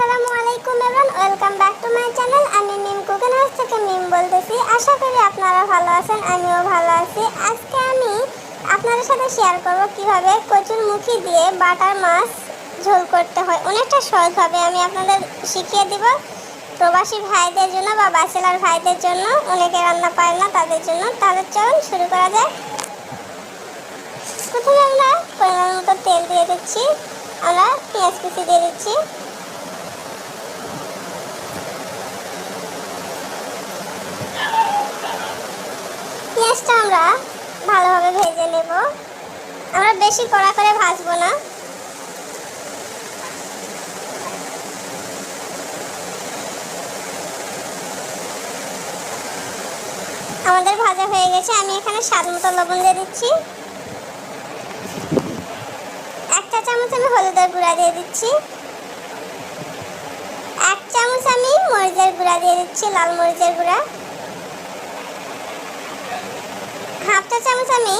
আসসালামু আলাইকুম everyone welcome back to my channel আমি মিম কুকিং হাউস থেকে মিম বলতেছি। আশা করি আপনারা ভালো আছেন, আমিও ভালো আছি। আজকে আমি আপনাদের সাথে শেয়ার করব কীভাবে কচুর মুখি দিয়ে বাটার মাছ ঝোল করতে হয়। অনেকটা সহজভাবে আমি আপনাদের শিখিয়ে দিব। প্রবাসী ভাইদের জন্য বা ব্যাচেলার ভাইদের জন্য, অনেকে রান্না পারে না তাদের জন্য। তাহলে চলুন শুরু করা যায় প্রথমে আমরা পরিমাণ মতো তেল দিয়ে দিচ্ছি। আমরা পেঁয়াজ কুচি দিয়ে দিচ্ছি। পেঁয়াজটা আমরা ভালোভাবে ভেজে নেব। আমরা বেশি কড়া করে ভাজবো না। আমাদের ভাজা হয়ে গেছে। আমি এখানে স্বাদ মতো লবণ দিয়ে দিচ্ছি। এক চা চামচ আমি হলুদের গুঁড়া দিয়ে দিচ্ছি। এক চামচ আমি মরিচের গুঁড়া দিয়ে দিচ্ছি, লাল মরিচের গুঁড়া হাফ চা চামচ আমি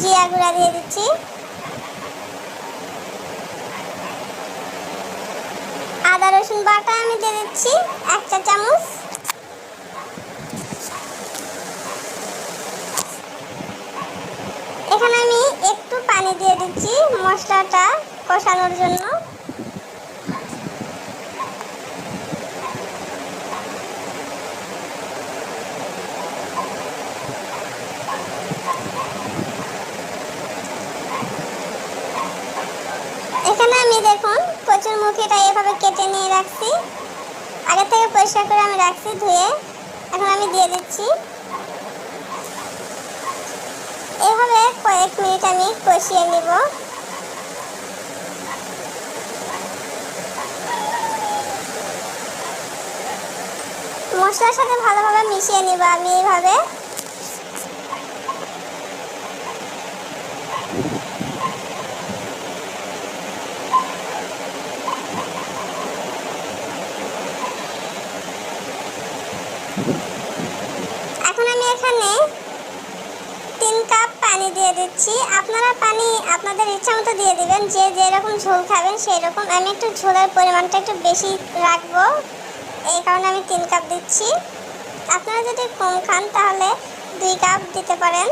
জিরা গুঁড়া দিয়ে দিচ্ছি। আদা, রসুন বাটা আমি দিয়ে দিচ্ছি এক চা চামচ। এখানে আমি একটু পানি দিয়ে দিচ্ছি মশলাটা কষানোর জন্য। এখানে আমি দেখুন কচুর মুখিটা এভাবে কেটে নিয়ে রাখছি। আগে থেকে পরিষ্কার করে আমি রাখছি, ধুয়ে। এখন আমি দিয়ে দিচ্ছি। এভাবে কয়েক মিনিট আমি কষিয়ে নিব। মশলার সাথে ভালোভাবে মিশিয়ে নিব আমি এইভাবে এখন আমি এখানে তিন কাপ পানি দিয়ে দিচ্ছি। আপনারা পানি আপনাদের ইচ্ছা মতো দিয়ে দিবেন, যে যেরকম ঝোল খাবেন সেই রকম আমি একটু ঝোলের পরিমাণটা একটু বেশি রাখব, এই কারণে আমি তিন কাপ দিচ্ছি। আপনারা যদি কম খান তাহলে দুই কাপ দিতে পারেন।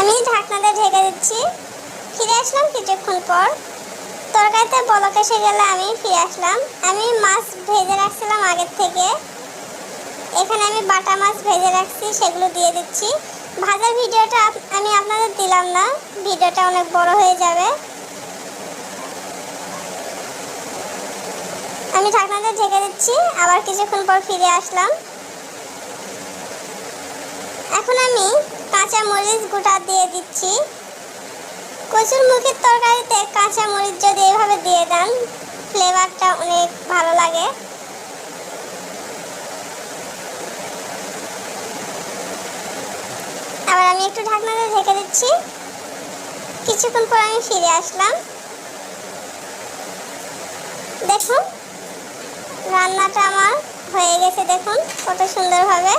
আমি ঢাকনাতে ঢেকে দিচ্ছি। ফিরে আসলাম কিছুক্ষণ পর। তরকারিতে বলক এসে গেলে আমি ফিরে আসলাম। আমি মাছ ভেজে রাখছিলাম আগের থেকে। এখানে আমি বাটা মাছ ভেজে রাখছি, সেগুলো দিয়ে দিচ্ছি। ভাজার ভিডিওটা আমি আপনাদের দিলাম না, ভিডিওটা অনেক বড় হয়ে যাবে। আমি ঢাকনাতে ঢেকে দিচ্ছি, আবার কিছুক্ষণ পর ফিরে আসলাম। এখন আমি কাঁচা মরিচ গোটা দিয়ে দিচ্ছি। কচুর মুখের তরকারিতে কাঁচা মরিচ যদি এভাবে দিয়ে দেন ফ্লেভারটা অনেক ভালো লাগে। আবার আমি একটু ঢাকনাতে ঢেকে দিচ্ছি। কিছুক্ষণ পর আমি ফিরে আসলাম। দেখুন, রান্নাটা আমার হয়ে গেছে, দেখুন কত সুন্দরভাবে।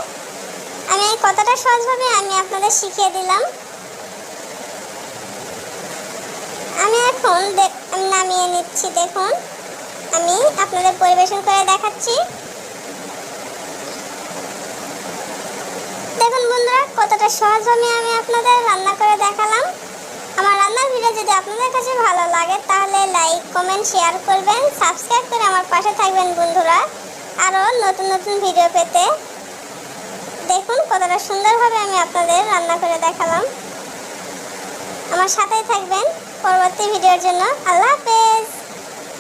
আমি কতটা সহজভাবে আমি আপনাদের শিখিয়ে দিলাম। আমি এখন নামিয়ে নিচ্ছি, দেখুন। আমি আপনাদের পরিবেশন করে দেখাচ্ছি। দেখুন বন্ধুরা, কতটা সহজভাবে আমি আপনাদের রান্না করে দেখালাম। আমার রান্নার ভিডিও যদি আপনাদের কাছে ভালো লাগে, তাহলে লাইক কমেন্ট শেয়ার করবেন। সাবস্ক্রাইব করে আমার পাশে থাকবেন বন্ধুরা। আরও নতুন নতুন ভিডিও পেতে। দেখুন কতটা সুন্দরভাবে আমি আপনাদের রান্না করে দেখালাম। আমার সাথেই থাকবেন। পরবর্তী ভিডিওর জন্য আল্লাহ হাফেজ।